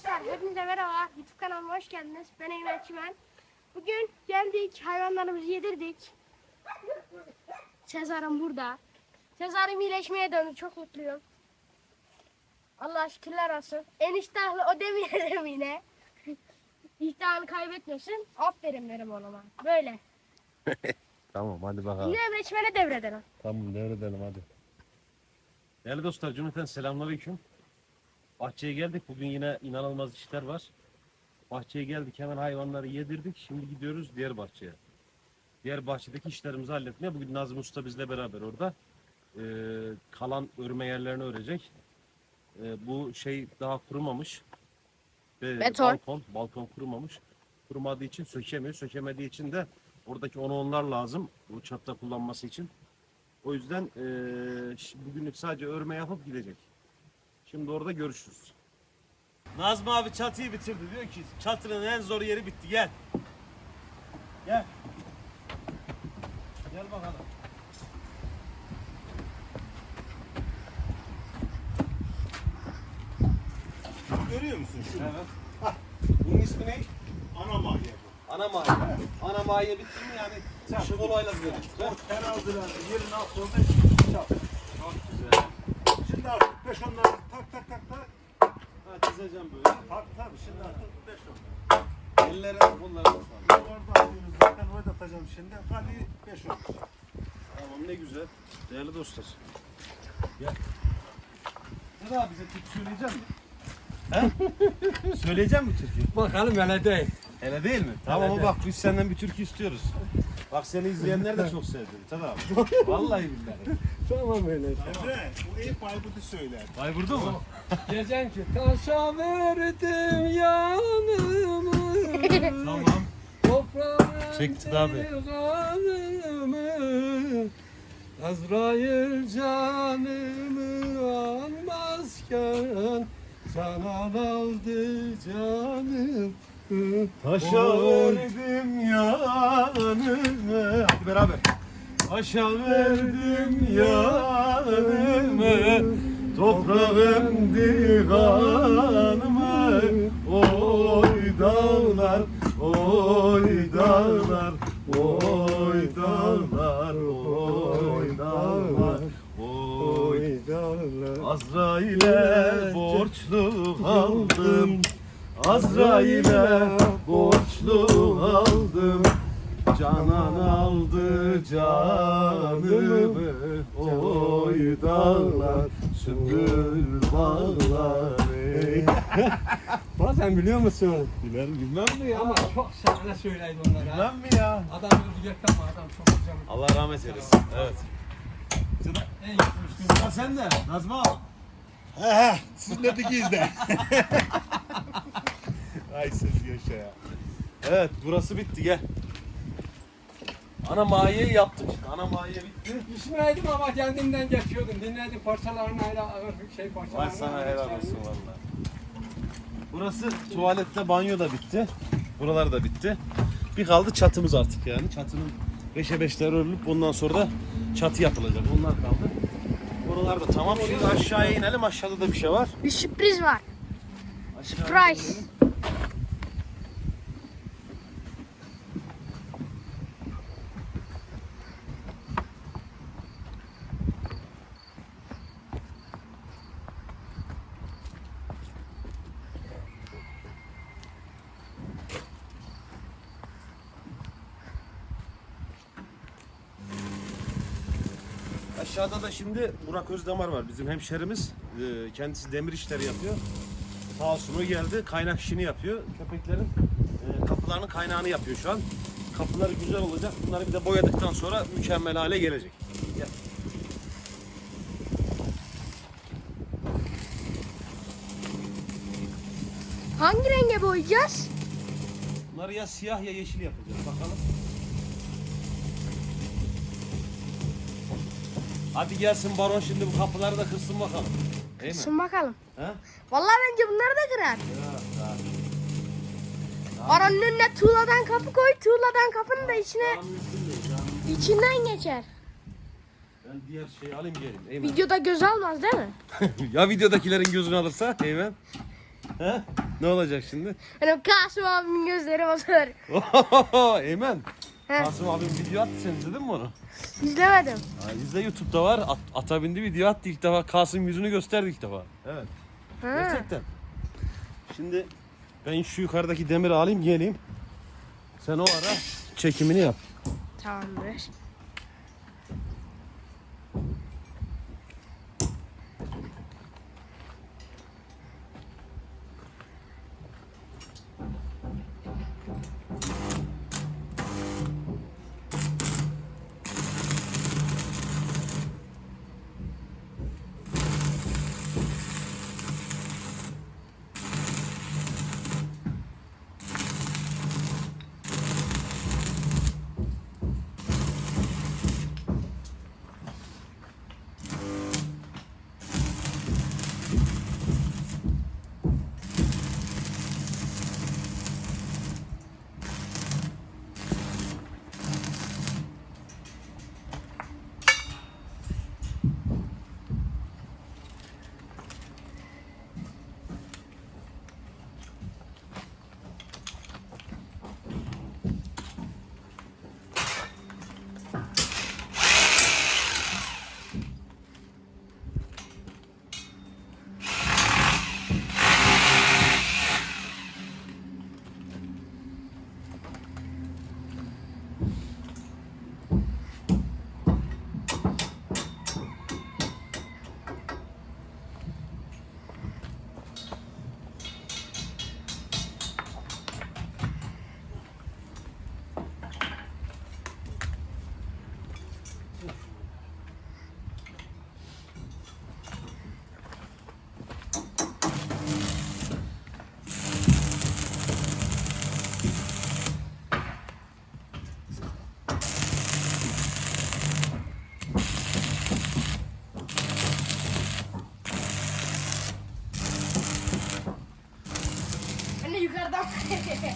dostlar, hepinize merhaba. YouTube kanalıma hoş geldiniz. Ben Eymen Çimen. Bugün geldik, hayvanlarımızı yedirdik. Sezar'ım burada. Sezar'ım iyileşmeye döndü, çok mutluyum. Allah şükürler olsun. En iştahlı o demeyelim yine. İştahını kaybetmesin. Aferin benim oğluma. Böyle. Tamam hadi bakalım. Yine Meçmen'e devredelim. Tamam devredelim hadi. Değerli dostlar cümleten selamünaleyküm. Bahçeye geldik. Bugün yine inanılmaz işler var. Bahçeye geldik hemen hayvanları yedirdik. Şimdi gidiyoruz diğer bahçeye. Diğer bahçedeki işlerimizi halletmeye. Bugün Nazım Usta bizle beraber orada. Ee, kalan örme yerlerini örecek. Ee, bu şey daha kurumamış. Ee, Beton. Balkon, balkon kurumamış. Kurumadığı için sökemiyor. Sökemediği için de oradaki onu onlar lazım. Bu çatıda kullanması için. O yüzden şi- bugünlük sadece örme yapıp gidecek. Şimdi orada görüşürüz. Nazmi abi çatıyı bitirdi. Diyor ki çatının en zor yeri bitti. Gel. Gel. Gel bakalım. Görüyor musun şunu? Evet. Bunun ismi ne? Ana bu. Ana mahalle. Ana mahalle bitti mi yani? Işık olayla dedik. Teraziler yerin altında çap. Çok güzel. Şimdi artık 5 onları çizeceğim böyle. Tak tabii şimdi artık 5 on. Ellere kollara sağlık. Orada atıyoruz zaten orada atacağım şimdi. Hadi 5 on. Tamam ne güzel. Değerli dostlar. Gel. Ne daha bize Türk söyleyecek mi? He? söyleyecek mi Türk'ü? Bakalım hele değil. Hele değil mi? Tamam ama bak biz senden bir türkü istiyoruz. Bak seni izleyenler de çok sevdi. Tabii abi. Vallahi billahi. Tamam öyle. Emre bu iyi Bayburt'u söyler. Bayburdu mu? Diyeceğim ki taşa verdim yanımı. tamam. Toprağa Çektik abi. kanımı. Azrail canımı almazken Canan aldı canım. Taşa verdim yanımı. Hadi beraber. Taşa verdim yanımı. Toprağım kanımı. Oy dağlar, oy dağlar, oy dağlar, oy dağlar, oy Azrail'e borçlu kaldım Azrail'e borçlu kaldım Canan aldı canımı Oy dağlar sümbül bağlar. Bazen biliyor musun? Biler bilmem mi Ama çok şahane söyleydi onlara. Bilmem mi ya? Adam öldü ama adam çok güzel. Allah rahmet eylesin. Evet. En yakışıklı. Sıra sende Nazmi abi. He he de. Ay siz yaşa ya. Evet burası bitti gel. Ana mahiyeyi yaptık. Ana mahiye bitti. İsmail'im ama kendimden geçiyordum. Dinledim parçalarını ağır şey parçalarını. Vay sana helal olsun valla. Burası tuvalette banyo da bitti. Buralar da bitti. Bir kaldı çatımız artık yani. Çatının 5'e 5'ler örülüp ondan sonra da çatı yapılacak. Onlar kaldı. Oralar da tamam. Şimdi aşağıya inelim. Aşağıda da bir şey var. Bir sürpriz var. Aşağıya Surprise. inelim. Aşağıda da şimdi Burak Özdamar var bizim hemşerimiz. Ee, Kendisi demir işleri yapıyor. Sağ olsun o geldi. Kaynak işini yapıyor. Köpeklerin e, kapılarının kaynağını yapıyor şu an. Kapıları güzel olacak. Bunları bir de boyadıktan sonra mükemmel hale gelecek. Gel. Hangi renge boyayacağız? Bunları ya siyah ya yeşil yapacağız. Bakalım. Hadi gelsin baron şimdi bu kapıları da kırsın bakalım. Değil mi? Bakalım. Ha? Vallahi bence bunları da kırar. Aranın önüne tuğladan kapı koy. Tuğladan kapının da içine içinden geçer. Ben diğer şeyi alayım geleyim. Eymen. Videoda göz almaz değil mi? ya videodakilerin gözünü alırsa Eymen? He? ne olacak şimdi? Benim Kasım abimin gözleri bozulur. Eymen. He. Kasım abim video attı sen izledin mi onu? İzlemedim. Ha, izle YouTube'da var. At, ata bindi video attı ilk defa. Kasım yüzünü gösterdi ilk defa. Evet. Ha. Gerçekten. Şimdi ben şu yukarıdaki demiri alayım geleyim. Sen o ara çekimini yap. Tamamdır.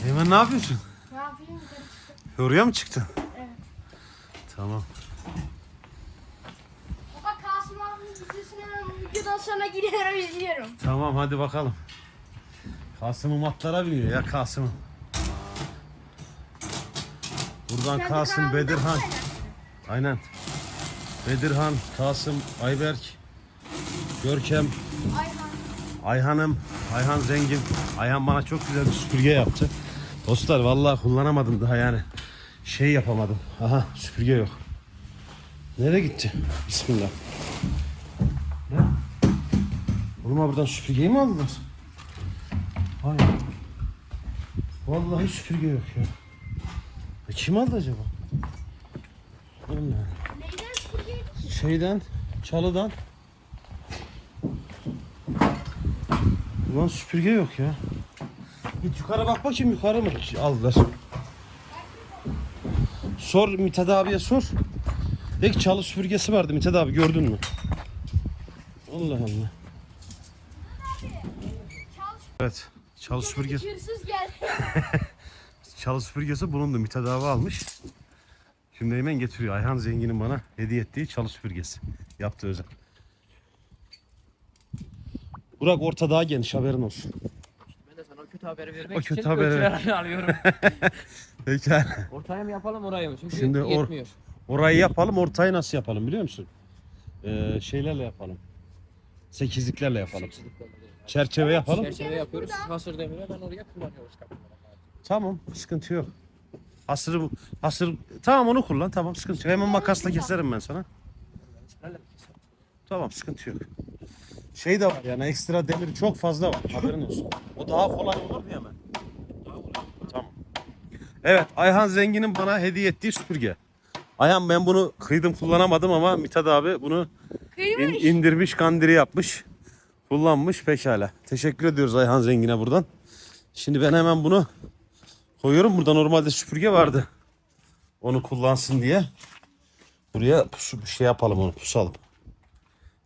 Eymen ne yapıyorsun? ne yapayım. Oraya mı çıktın? Evet. Tamam. Baba Kasım abimin videosunu videodan sonra gidiyorum izliyorum. Tamam hadi bakalım. Kasım'ın matlara biniyor ya Kasım'ın. Buradan Kendi Kasım, Bedirhan. mı paylaştın? Aynen. Bedirhan, Kasım, Ayberk, Görkem, Ayhan. Ayhan'ım, Ayhan zengin. Ayhan bana çok güzel bir süpürge yaptı. Dostlar vallahi kullanamadım daha yani. Şey yapamadım. Aha süpürge yok. Nereye gitti? Bismillah. Ne? Oğlum ha buradan süpürgeyi mi aldılar? Hayır. Vallahi süpürge yok ya. E kim aldı acaba? Süpürgeydi? Şeyden, çalıdan. Ulan süpürge yok ya. Git yukarı bak bakayım yukarı mı aldılar. Sor Mithat abiye sor. De ki çalı süpürgesi vardı Mithat abi gördün mü? Allah Allah. Evet. Çalı süpürgesi. Çalı süpürgesi bulundu. Mithat abi almış. Şimdi hemen getiriyor. Ayhan Zengin'in bana hediye ettiği çalı süpürgesi. Yaptı özel. Burak orta daha geniş haberin olsun. Ben de sana o kötü haberi vermek O kötü için haberi- alıyorum. Peki. Ortaya mı yapalım oraya mı? Çünkü Şimdi or- yetmiyor. Orayı yapalım. Ortayı nasıl yapalım biliyor musun? Ee, şeylerle yapalım. Sekizliklerle yapalım. Çerçeve yapalım. Çerçeve yapıyoruz. Hasır demire ben oraya kullanıyoruz. Tamam. Sıkıntı yok. Hasır, hasır. Tamam onu kullan. Tamam sıkıntı yok. Hemen makasla keserim ben sana. Tamam sıkıntı yok. Şey de var yani ekstra demir çok fazla var. Haberin olsun. O daha kolay olur diye mi? Tamam. Evet Ayhan Zengin'in bana hediye ettiği süpürge. Ayhan ben bunu kıydım kullanamadım ama Mithat abi bunu in- indirmiş kandiri yapmış. Kullanmış pekala. Teşekkür ediyoruz Ayhan Zengin'e buradan. Şimdi ben hemen bunu koyuyorum. Burada normalde süpürge vardı. Onu kullansın diye. Buraya pusu bir şey yapalım onu pusalım.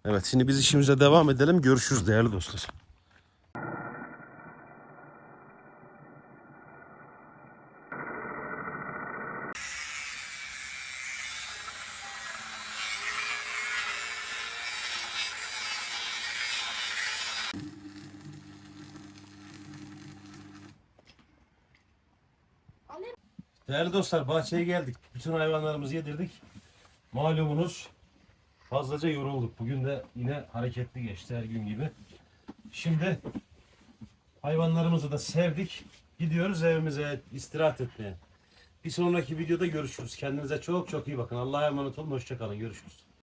Evet şimdi biz işimize devam edelim. Görüşürüz değerli dostlar. Değerli dostlar bahçeye geldik. Bütün hayvanlarımızı yedirdik. Malumunuz fazlaca yorulduk. Bugün de yine hareketli geçti her gün gibi. Şimdi hayvanlarımızı da sevdik. Gidiyoruz evimize istirahat etmeye. Bir sonraki videoda görüşürüz. Kendinize çok çok iyi bakın. Allah'a emanet olun. Hoşçakalın. Görüşürüz.